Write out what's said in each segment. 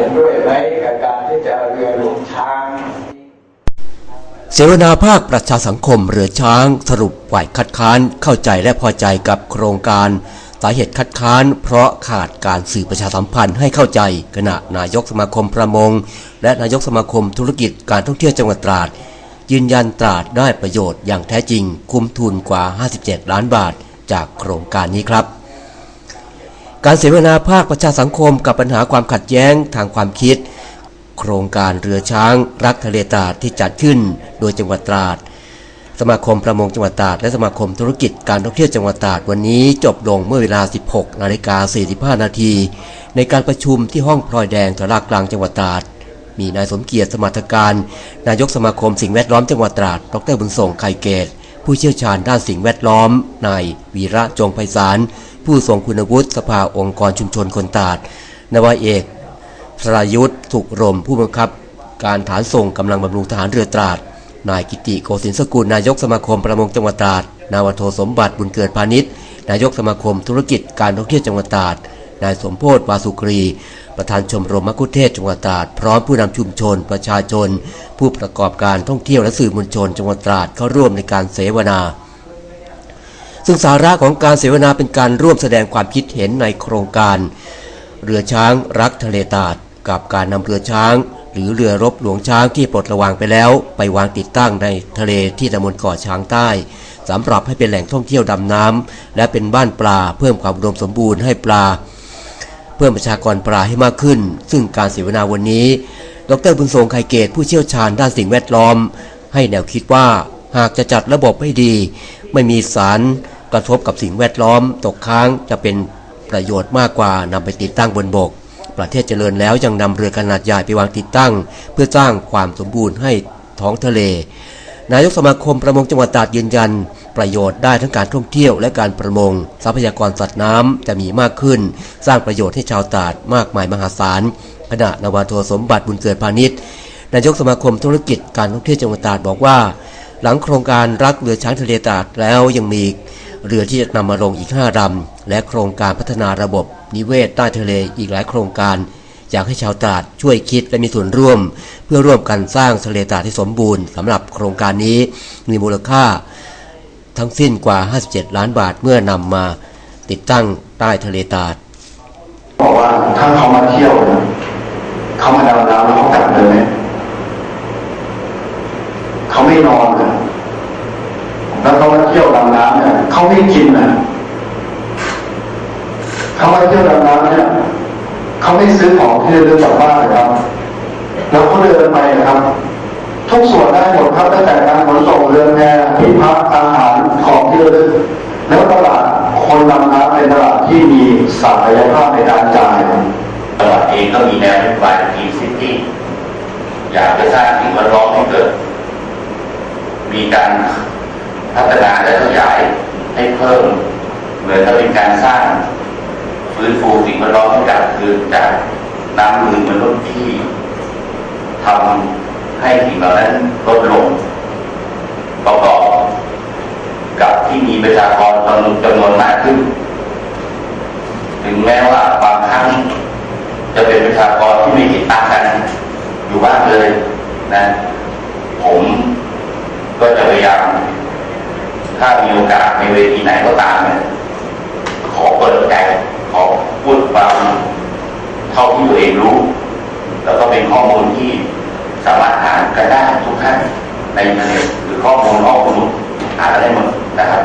ห็นด้วยไหมกับการที่จะเอาเรือหลวงช้าง เสวนาภาคประชาสังคมเรือช้างสรุปฝ่ายคัดค้านเข้าใจและพอใจกับโครงการสาเหตุคัดค้านเพราะขาดการสื่อประชาสัมพันธ์ให้เข้าใจ ขณะนายกสมาคมประมง และนายกสมาคมธุรกิจการท่องเที่ยวจังหวัดตราด ยืนยันตราดได้ประโยชน์อย่างแท้จริง คุ้มทุนกว่า 57 ล้านบาท จากโครงการนี้ครับ การเสวนาภาคประชาสังคมกับปัญหาความขัดแย้งทางความคิด โครงการเรือช้างรักทะเลตราดที่จัดขึ้นโดยจังหวัดตราด สมาคมประมงจังหวัดตราด และสมาคมธุรกิจการท่องเที่ยวจังหวัดตราดวันนี้จบลงเมื่อเวลา 16นาฬิกา45นาทีในการประชุมที่ห้องพลอยแดงตลาดกลางจังหวัดตราด มีนายสมเกียรติสมรรถการ นายกสมาคมสิ่งแวดล้อมจังหวัดตราด ดรบุญส่งไข่เกตผู้เชี่ยวชาญด้านสิ่งแวดล้อมนายวีระจงไพศาล ผู้ทรงคุณวุฒิสภาองค์กรชุมชนคนตาดนวาเอกสรายุทธสุขรมผู้บังคับ การฐานส่งกำลังบำรุงทหารเรือตราด นายกิติโกศินสกุลนายกสมาคมประมงจังหวัดตราด นาวโทสมบัติบุญเกิดพาณิชย์ นายกสมาคมธุรกิจการท่องเที่ยวจังหวัดตราด นายสมโพธวาสุกรี ประธานชมรมมัคคุเทศจังหวัดตราด พร้อมผู้นำชุมชน ประชาชน ผู้ประกอบการท่องเที่ยวและสื่อมวลชน จังหวัดตราดเข้าร่วมในการเสวนา ซึ่งสาระของการเสวนาเป็นการร่วมแสดงความคิดเห็นในโครงการ เรือช้างรักทะเลตาดกับการนำเรือช้าง หรือเรือรบหลวงช้างที่ปลดระวางไปแล้ว ไปวางติดตั้งในทะเลที่ตำบลเกาะช้างใต้สำหรับให้เป็นแหล่งท่องเที่ยวดำน้ำและเป็นบ้านปลาเพิ่มความอุดมสมบูรณ์ให้ปลา เพิ่มประชากรปลาให้มากขึ้น ซึ่งการเสวนาวันนี้ ดรบุญทรงไคเกตผู้เชี่ยวชาญด้านสิ่งแวดล้อม ให้แนวคิดว่าหากจะจัดระบบให้ดี ไม่มีสาร กระทบกับสิ่งแวดล้อม ตกค้างจะเป็นประโยชน์มากกว่านำไปติดตั้งบนบก ประเทศเจริญแล้วยังนำเรือขนาดใหญ่ไปวางติดตั้ง เพื่อสร้างความสมบูรณ์ให้ท้องทะเล นายกสมาคมประมงจังหวัดตราดยืนยัน ประโยชน์ได้ทั้งการท่องเที่ยวและการประมง ทรัพยากรสัตว์น้ำจะมีมากขึ้น สร้างประโยชน์ให้ชาวตราดมากมายมหาศาลขณะนาวาโทสมบัติบุญเกิดพาณิชย์นายกสมาคมธุรกิจการท่องเที่ยวจังหวัดตราดบอกว่า หลังโครงการรักเรือช้างทะเลตราดแล้วยังมี เรือที่จะนำมาลงอีก5ลำและโครงการพัฒนาระบบนิเวศใต้ทะเลอีกหลายโครงการ อยากให้ชาวตราดช่วยคิดและมีส่วนร่วม เพื่อร่วมกันสร้างทะเลตราดที่สมบูรณ์สำหรับโครงการนี้มีมูลค่า ทั้งสิ้นกว่า 57 ล้านบาทเมื่อนำมาติดตั้งใต้ทะเลตราดบอกว่าถ้าเขามาเที่ยวเนี่ยเขามาดำน้ำแล้วเขากลับเลยไหมเขาไม่นอนนะแล้วเขามาเที่ยวดำน้ำเนี่ยเขาไม่กินนะ เขามาเที่ยวดำน้ำเนี่ยเขาไม่ซื้อของที่ระลึกกลับบ้านเลยครับ แล้วเขาเดินไปนะครับ ทุกส่วนได้หมดครับตั้งแต่การขนส่งเรือแพที่พักอาหารของที่ระลึกแล้วตลาดคนดำน้ำเป็นตลาดที่มีศักยภาพในการจ่ายตลาดเองก็มีแนวนโยบายทีซิตี้อยากจะสร้างสิ่งแวดล้อมให้เกิด มีการพัฒนาและขยายให้เพิ่มเหมือนกับเป็นการสร้าง ฟื้นฟูสิ่งแวดล้อมให้กลับคืนจากน้ำมือมนุษย์ที่ทำให้สิ่งเหล่านั้นลดลงประกอบกับที่มีประชากรจำนวนมากขึ้น ถึงแม้ว่าบางครั้งจะเป็นประชากรที่ไม่ติดตั้งกันอยู่บ้านเลยนะ ผมก็จะพยายาม ถ้ามีโอกาสในเวทีไหนก็ตามเนี่ยขอเปิดใจ ขอพูดความเท่าที่ตัวเองรู้ แล้วก็เป็นข้อมูลที่สามารถหากันได้ทุกท่านในอินเทอร์เน็ตหรือข้อมูลข้อมูลหาได้หมดนะครับ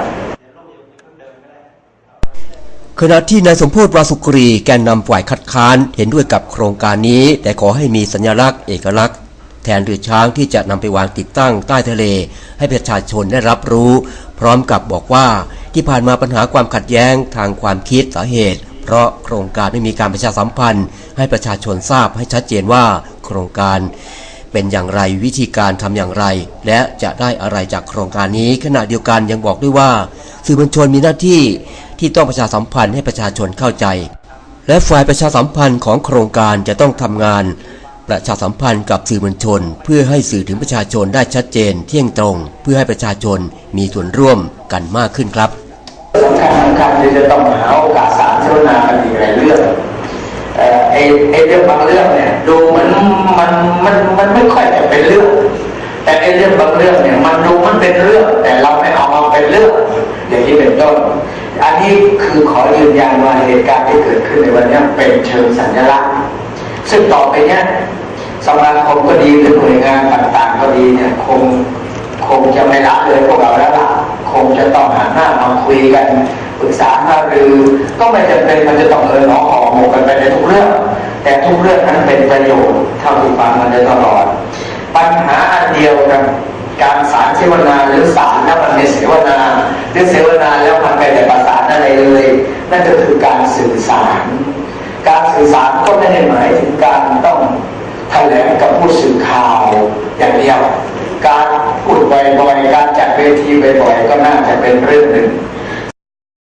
ขณะที่นายสมโพธวาสุกรีแกนนำฝ่ายคัดค้านเห็นด้วยกับโครงการนี้ แต่ขอให้มีสัญลักษณ์เอกลักษณ์ แทนเรือช้างที่จะนำไปวางติดตั้งใต้ทะเล ให้ประชาชนได้รับรู้ พร้อมกับบอกว่าที่ผ่านมาปัญหาความขัดแย้งทางความคิดสาเหตุ เพราะโครงการไม่มีการประชาสัมพันธ์ ให้ประชาชนทราบให้ชัดเจนว่าโครงการเป็นอย่างไรวิธีการทำอย่างไร และจะได้อะไรจากโครงการนี้ ขณะเดียวกันยังบอกด้วยว่า สื่อมวลชนมีหน้าที่ที่ต้องประชาสัมพันธ์ให้ประชาชนเข้าใจ และฝ่ายประชาสัมพันธ์ของโครงการจะต้องทำงาน ประชาสัมพันธ์กับสื่อมวลชน เพื่อให้สื่อถึงประชาชนได้ชัดเจน เที่ยงตรง เพื่อให้ประชาชนมีส่วนร่วมกันมากขึ้นครับสำคัญสำคัญที่จะต้องหาโอกาส สารเสวนากันอีกหลายเรื่องเอ่อไอ้ไอ้เรื่องบางเรื่องเนี่ย ดูมือนมันมันมันไม่ค่อยจะเป็นเรื่อง แต่ไอ้เรื่องบางเรื่องเนี่ย มันดูมันเป็นเรื่อง แต่เราไม่เอามาเป็นเรื่องอย่างนี้เป็นต้น อันนี้คือขอยืนยันว่าเหตุการณ์ที่เกิดขึ้นในวันนี้เป็นเชิงสัญลักษณ์ ซึ่งต่อไปเนี้ยสมาคมก็ดีหรือหน่วยงานต่าง ๆ ก็ดีเนี่ยคงคงจะไม่ละเลยพวกเราแล้วล่ะคงจะต้องหาหน้ามาคุยกัน รึกษาหารือก็ไม่จำเป็นมันจะต้องเอินหนอหอหมกกันไปในทุกเรื่อง แต่ทุกเรื่องนั้นเป็นประโยชน์เท่าที่ฟังมาโดยตลอด ปัญหาอันเดียวกันการสารเสวนาหรือสารแล้วมันไม่เสวนาหรือเสวนาแล้วมันไม่ได้ประสาอะไรเลยนั่นก็คือการสื่อสาร การสื่อสารก็ไม่ได้หมายถึงการต้องแถลงกับผู้สื่อข่าวอย่างเดียว การพูดบ่อยๆการจัดเวทีบ่อยๆก็น่าจะเป็นเรื่องหนึ่ง